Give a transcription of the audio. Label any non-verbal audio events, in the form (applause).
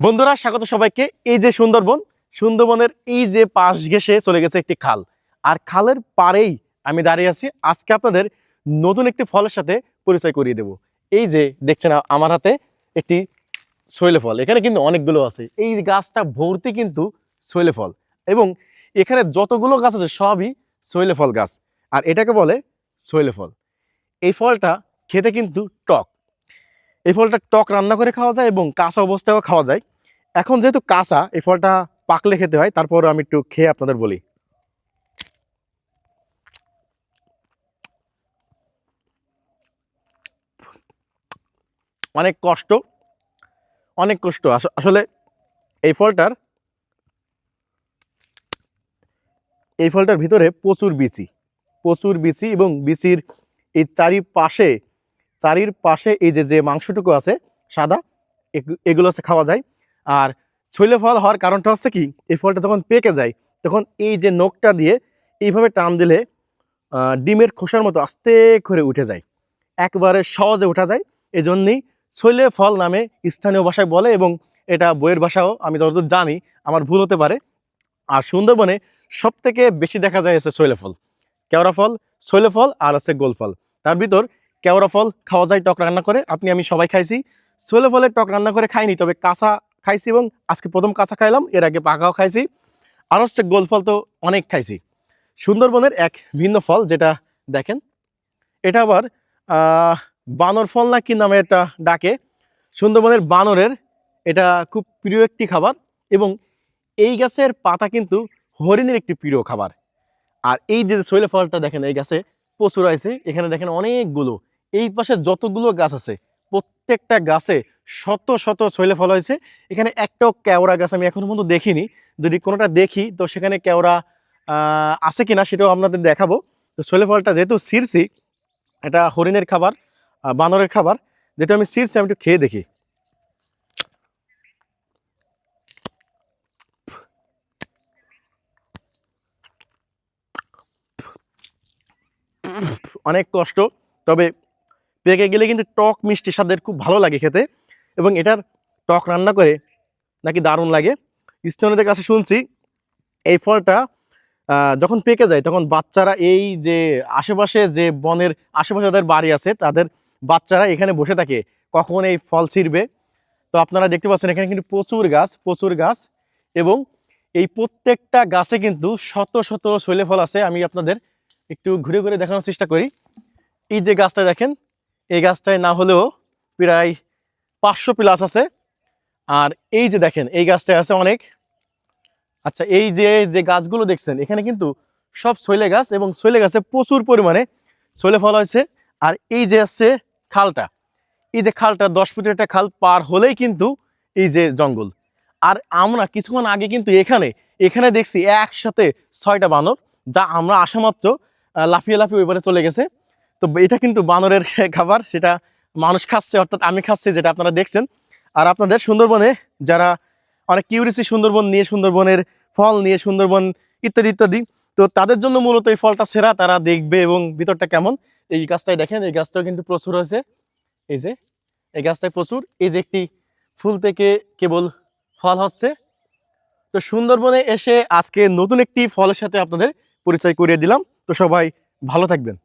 বন্ধুরা, স্বাগত সবাইকে। এই যে সুন্দরবন, সুন্দরবনের এই যে পাশ ঘেসে চলে গেছে একটি খাল। আর খালের পাড়েই আমি দাঁড়িয়ে আছি। আজকে আপনাদের নতুন একটি ফলের সাথে পরিচয় করিয়ে দেব। এই যে দেখছেন আমার হাতে একটি শৈলে ফল। এখানে কিন্তু অনেকগুলো আছে। এই গাছটা ভর্তি কিন্তু শৈলে ফল। এবং এখানে যতগুলো গাছ আছে, সবই শৈলে ফল গাছ। আর এটাকে বলে শৈলে ফল। এই ফলটা খেতে কিন্তু টক। এই ফলটা টক রান্না করে খাওয়া যায় এবং কাঁচা অবস্থায়ও খাওয়া যায়। এখন যেহেতু কাঁচা, এই ফলটা পাকলে খেতে হয়, তারপর আমি একটু খেয়ে আপনাদের বলি। অনেক কষ্ট অনেক কষ্ট। আস- আসলে এই ফলটার এই ফলটার ভিতরে প্রচুর বিচি প্রচুর বিচি এবং বিচির এই চারিপাশে চারির পাশে এই যে যে মাংসটুকু আছে, সাদা এগুলো হচ্ছে খাওয়া যায়। আর ছইলে ফল হওয়ার কারণটা হচ্ছে কি, এই ফলটা যখন পেকে যায়, তখন এই যে নখটা দিয়ে এইভাবে টান দিলে ডিমের খোসার মতো আস্তে করে উঠে যায়। একবারে সহজে উঠা যায়। এই জন্যই ছইলে ফল নামে স্থানীয় ভাষায় বলে এবং এটা বইয়ের ভাষাও, আমি যতদূর জানি, আমার ভুল হতে পারে। আর সুন্দরবনে সবথেকে বেশি দেখা যায় হচ্ছে ফল। কেওড়া ফল শৈলে ফল আর হচ্ছে গোল ফল। তার ভিতর কেওড়া ফল খাওয়া যায়, টক রান্না করে। আপনি, আমি সবাই খাইছি। শৈলে ফলের টক রান্না করে খাইনি, তবে কাঁচা খাইছি এবং আজকে প্রথম কাঁচা খাইলাম, এর আগে পাকাও খাইছি। আর হচ্ছে গোল ফল তো অনেক খাইছি। সুন্দরবনের এক ভিন্ন ফল যেটা দেখেন, এটা আবার বানর ফল না কি নামে এটা ডাকে? সুন্দরবনের বানরের, এটা খুব প্রিয় একটি খাবার এবং এই গাছের পাতা কিন্তু হরিণের একটি প্রিয় খাবার। আর এই যে শৈলে ফলটা দেখেন, এই গাছে প্রচুর আছে, এখানে দেখেন অনেকগুলো এই পাশে যতগুলো গাছ আছে, প্রত্যেকটা গাছে শত শত শৈলে ফল হয়েছে। এখানে একটাও কেওড়া গাছ আমি এখনও পর্যন্ত দেখিনি। যদি কোনোটা দেখি, তো সেখানে কেওড়া আছে কিনা সেটাও আপনাদের দেখাবো। তো শৈলে ফলটা যেহেতু সিরছি এটা হরিণের খাবার বানরের খাবার, যেহেতু আমি সিরছি আমি একটু খেয়ে দেখি। অনেক কষ্ট, তবে পেকে গেলে কিন্তু টক মিষ্টি স্বাদের খুব ভালো লাগে খেতে এবং এটার টক রান্না করে নাকি দারুণ লাগে। স্থানীয়দের কাছে শুনছি, এই ফলটা যখন পেকে যায় তখন বাচ্চারা এই যে আশেপাশে যে বনের আশেপাশে যাদের বাড়ি আছে তাদের বাচ্চারা এখানে বসে থাকে, কখন এই ফল ছিঁড়বে। তো আপনারা দেখতে পাচ্ছেন এখানে কিন্তু প্রচুর গাছ প্রচুর গাছ এবং এই প্রত্যেকটা গাছে কিন্তু শত শত শৈলে ফল আছে। আমি আপনাদের একটু ঘুরে ঘুরে দেখানোর চেষ্টা করি। এই যে গাছটা দেখেন এই গাছটায় না হলেও প্রায় পাঁচশো প্লাস আছে। আর এই যে দেখেন, এই গাছটায় আছে অনেক। আচ্ছা এই যে যে গাছগুলো দেখছেন, এখানে কিন্তু সব শৈলে গাছ এবং শৈলে গাছে প্রচুর পরিমাণে শৈলে ফল হয়েছে। আর এই যে আছে খালটা, এই যে খালটা দশ ফুটের একটা খাল পার হলেই কিন্তু এই যে জঙ্গল। আর আমরা কিছুক্ষণ আগে কিন্তু এখানে এখানে দেখছি একসাথে ছয়টা বানর, যা আমরা আসা মাত্র লাফিয়ে লাফিয়ে ওইবারে চলে গেছে। তো এটা কিন্তু বানরের (laughs) খাবার, সেটা মানুষ খাচ্ছে, অর্থাৎ আমি খাচ্ছি, যেটা আপনারা দেখছেন। আর আপনাদের সুন্দরবনে যারা অনেক কিউরিসি সুন্দরবন নিয়ে, সুন্দরবনের ফল নিয়ে, সুন্দরবন ইত্যাদি ইত্যাদি, তো তাদের জন্য মূলত এই ফলটা সেরা, তারা দেখবে এবং ভিতরটা কেমন। এই গাছটাই দেখেন, এই গাছটাও কিন্তু প্রচুর হয়েছে। এই যে, এই গাছটায় প্রচুর। এই যে একটি ফুল থেকে কেবল ফল হচ্ছে। তো সুন্দরবনে এসে আজকে নতুন একটি ফলের সাথে আপনাদের পরিচয় করিয়ে দিলাম। তো সবাই ভালো থাকবেন।